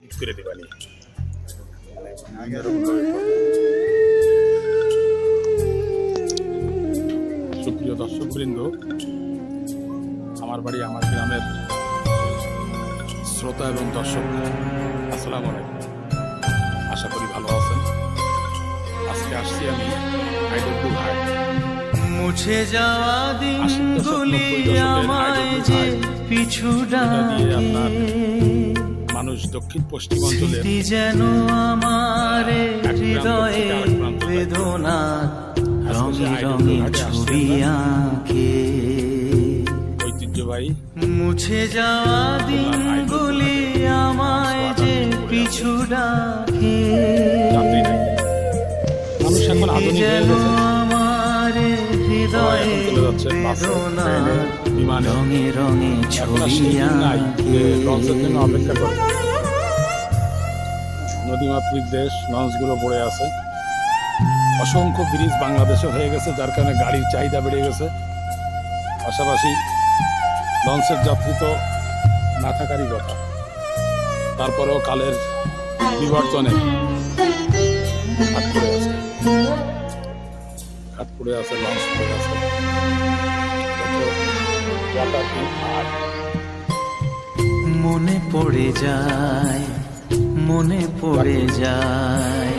ঠিক করে দেবানি। সুপ্রিয় দর্শক বৃন্দ আমার বাড়ি আমার গ্রামের শ্রোতা এবং দর্শক আসসালাম আলাইকুম। আশা করি ভালো আছেন। আজকে আসছি আমি মুছে যাওয়া দিনগুলি আমায় যে। পিছু ডাকে। মানুষ দক্ষিণ পশ্চিম অঞ্চলের যেন আমার হৃদয়ে বেদনা রঙে রঙে ছবি আঁকে। ঐতিহ্যবাহী মুছে যাওয়া দিনগুলি আমায় যে পিছু ডাকে। মানুষ এখন আধুনিক হয়ে যেন গেছে। বিমানে। রঙে রঙে ছবি নাই লঞ্চের জন্য অপেক্ষা করে। নদীমাতৃক দেশ, লঞ্চগুলো পড়ে আছে। অসংখ্য ব্রিজ বাংলাদেশে হয়ে গেছে, যার কারণে গাড়ির চাহিদা বেড়ে গেছে। পাশাপাশি লঞ্চের যাত্রী তো না থাকারই কথা। তারপরেও কালের বিবর্তনে পড়ে আছে। হাত পড়ে আছে, লঞ্চ পড়ে আছে। মনে পড়ে যায় মনে পড়ে যায়।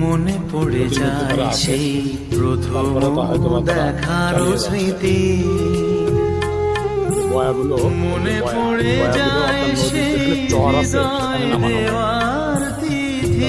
মনে পড়ে যায় সেই প্রথম দেখার স্মৃতি। মনে পড়ে যায় সেই দেওয়ার তিথি।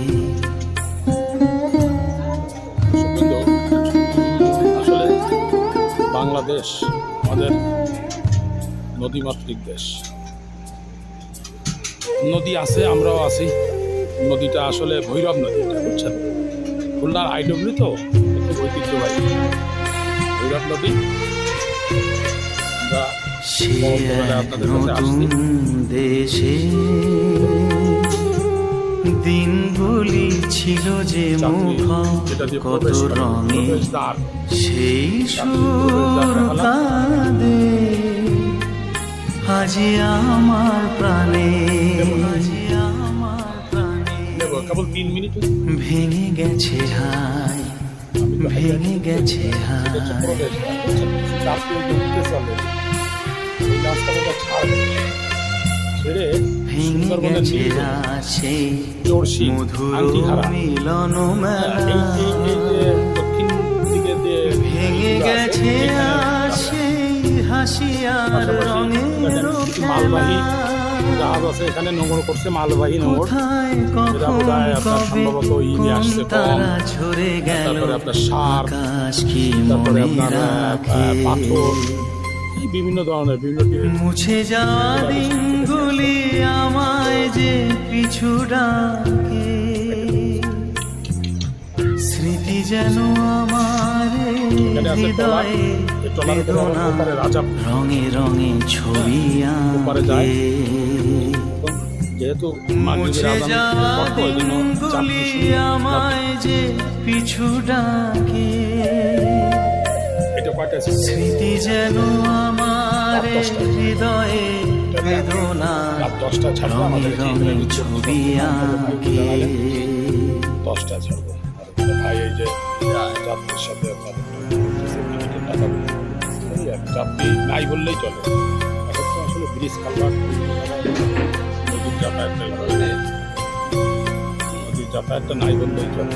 বাংলাদেশ আমাদের নদীমাতৃক দেশ। নদী আছে আমরাও আছি। নদীটা আসলে ভৈরব নদী বুঝছেন? খুলনার আইডব্লিউ তো খুব ঐতিহ্যবাহী। ভৈরব নদী। আমরা আপনাদের কাছে আসছি। দেশে। দিনগুলি ছিল যে মুখ কত রঙে সেই সুর কাঁদে আজি আমার প্রাণে ভেঙে গেছে হাই ভেঙে গেছে। হাই। প্রবেশদ্বার, ছেড়ে ভেঙে সুন্দরবনের গেছে নীল আছে জোরশি মধুর আংটিহারা মিলন এই এই এই যে দক্ষিণ দিকে যে ভেঙে নদীগুলো আছে, গেছে এখানে সেই হাসি আর রঙের মালবাহী জাহাজ আছে এখানে নোঙর করছে মালবাহী নোঙর। কোথায় যেটা বোধহয় আপনার সম্ভবত ই নিয়ে আসছে তারা ঝরে গেল তারপরে আপনার সার আকাশ তারপরে আপনার পাথর বিভিন্ন ধরনের বিভিন্ন মুছে যাওয়া দিনগুলি আমায় যে পিছু ডাকে। স্মৃতি যেন আমার হৃদয়ে বেদনা রঙে রঙে ছবি মুছে যাওয়া দিনগুলি আমায় যে পিছু ডাকে। স্মৃতি যেন আমার হৃদয়ে বেদনা রঙে ছবি আঁকে দশটা ছাড়বো ভাই এই যে যাত্রীর সাথে যাত্রী নাই বললেই চলে এখন তো আসলে ব্রিজ নদীর যাতায়াতটা যাতায়াতটা নাই বললেই চলে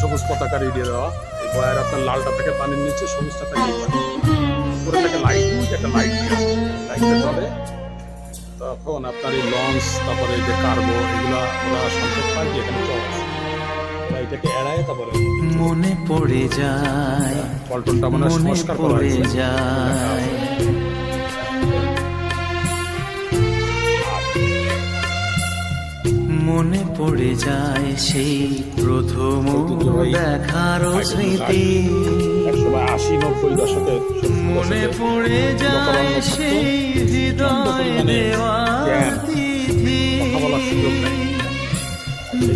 সবুজ পতাকা দিয়ে দেওয়া। এই বয়ার আপনার লালটা থেকে পানির নিচে সবুজটা থেকে উপরে থেকে লাইট একটা লাইট লাইটটা চলে তখন আপনার এই লঞ্চ তারপরে যে কার্গো এগুলা ওরা পায় যে এখানে চল এটাকে এড়ায় তারপরে মনে পড়ে যায়। পল্টনটা মানে সংস্কার করা যায়। মনে পড়ে যায় সেই প্রথম দেখার স্মৃতি। মনে পড়ে যায় সেই হৃদয় দেওয়া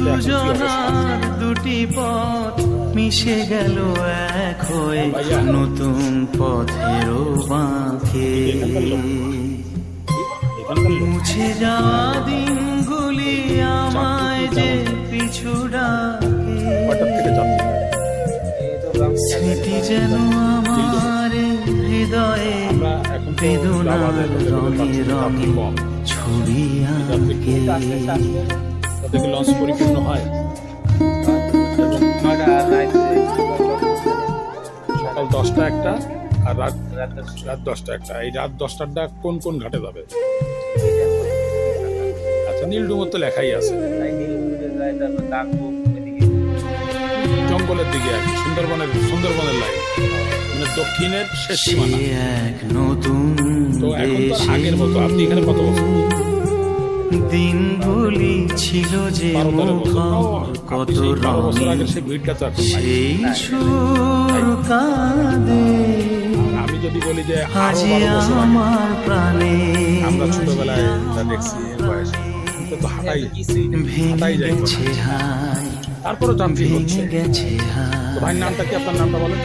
দুজনার দুটি পথ মিশে গেল এক হয়ে নতুন পথেরও বাঁকে। মুছে যাওয়া দিনগুলি আমায় যে পিছু ডাকে। স্মৃতি যেন আমার হৃদয়ে বেদনার রঙে রঙে ছবি আঁকে। লঞ্চ পরিপূর্ণ হয়? সকাল দশটা একটা আর রাত রাত দশটা। একটা। এই রাত দশটারটা কোন কোন ঘাটে যাবে? নীলডুমোর তো লেখাই আছে। জঙ্গলের দিকে আর সুন্দরবনের সুন্দরবনের লাইন মানে দক্ষিণের শেষ সে সীমানা এক নতুন তো এখন তো আগের মতো। আপনি এখানে কত বছর? দিনগুলি ছিল যে কত আমি যদি বলি যে আমার প্রাণে আমরা ছোটবেলায় দেখছি বয়সে। হাঁটাই হচ্ছে? ভাইয়ের নামটা কি? আপনার নামটা বলেন।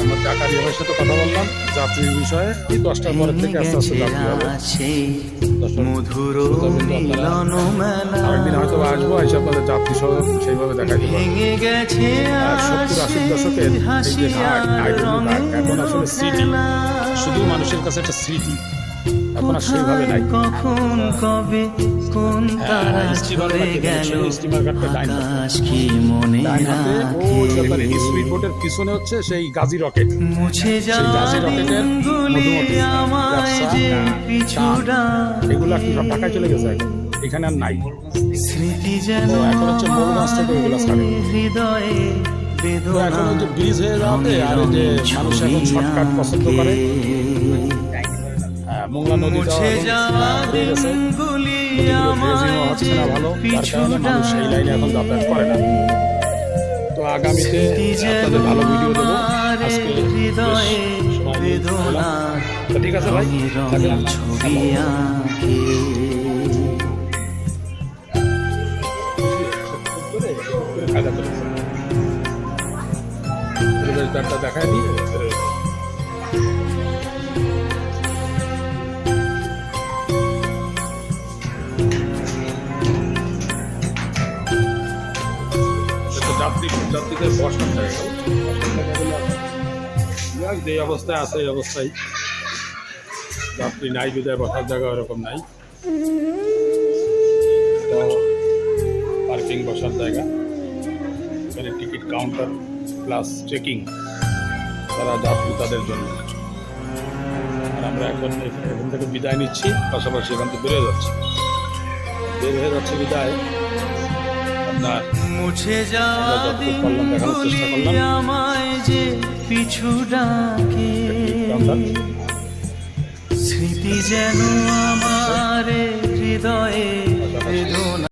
আমরা জাকারিয়া ভাইয়ের সাথে কথা বললাম যাত্রীর বিষয়ে। এই দশটার পরের থেকে আস্তে আস্তে যাত্রী হবে মধুর শ্রোতাবৃন্দ আপনারা মিলন মেলা আরেকদিন হয়তো আসব এসে আপনাদের যাত্রী সহ সেইভাবে দেখাইতে পারব আর সত্তর আশির দশকের এই যে ঘাট আইডল ঘাট এখন আসলে স্মৃতি শুধু মানুষের কাছে একটা স্মৃতি। এখন আর সেইভাবে নাই। কখন কবে কোন হ্যাঁ, তারা চলে গেল। আকাশ কি মনে রাখে? স্পিড বোটের পিছনে হচ্ছে সেই গাজী রকেট মুছে গাজী রকেটের হ্যাঁ, এগুলো কি সব ঢাকায় চলে গেছে এখানে? আর নাই। স্মৃতি যেন এখন হচ্ছে মৌলগাছ থেকে ছাড়ে। হৃদয়ে এখন যে ব্রিজ হয়ে যাওয়াতে আর যে মানুষ এখন শর্টকাট পছন্দ করে। ড্রেজিংও আমায় হচ্ছে না ভালো। তার কারণে মানুষ সেই লাইনে এখন যাতায়াত করে না। তো আগামীতে আপনাদের ভালো ভিডিও দেবো। আজকে। তো ঠিক আছে ভাই ছবি আঁকে। দেখায় দিই। যে অবস্থায় আছে, এই অবস্থায়। যাত্রী নাই বিদায় বসার জায়গা ওরকম নাই। পার্কিং বসার জায়গা। এখানে টিকিট কাউন্টার প্লাস চেকিং। তারা তাদের জন্য। আমরা এখান থেকে বিদায় নিচ্ছি। পাশাপাশি এখান থেকে বেরিয়ে যাচ্ছি। বের হয়ে যাচ্ছে বিদায়। আপনার মুছে যাওয়া দিনগুলি আমায় যে পিছু ডাকে। স্মৃতি যেন আমার হৃদয়ে বেদনা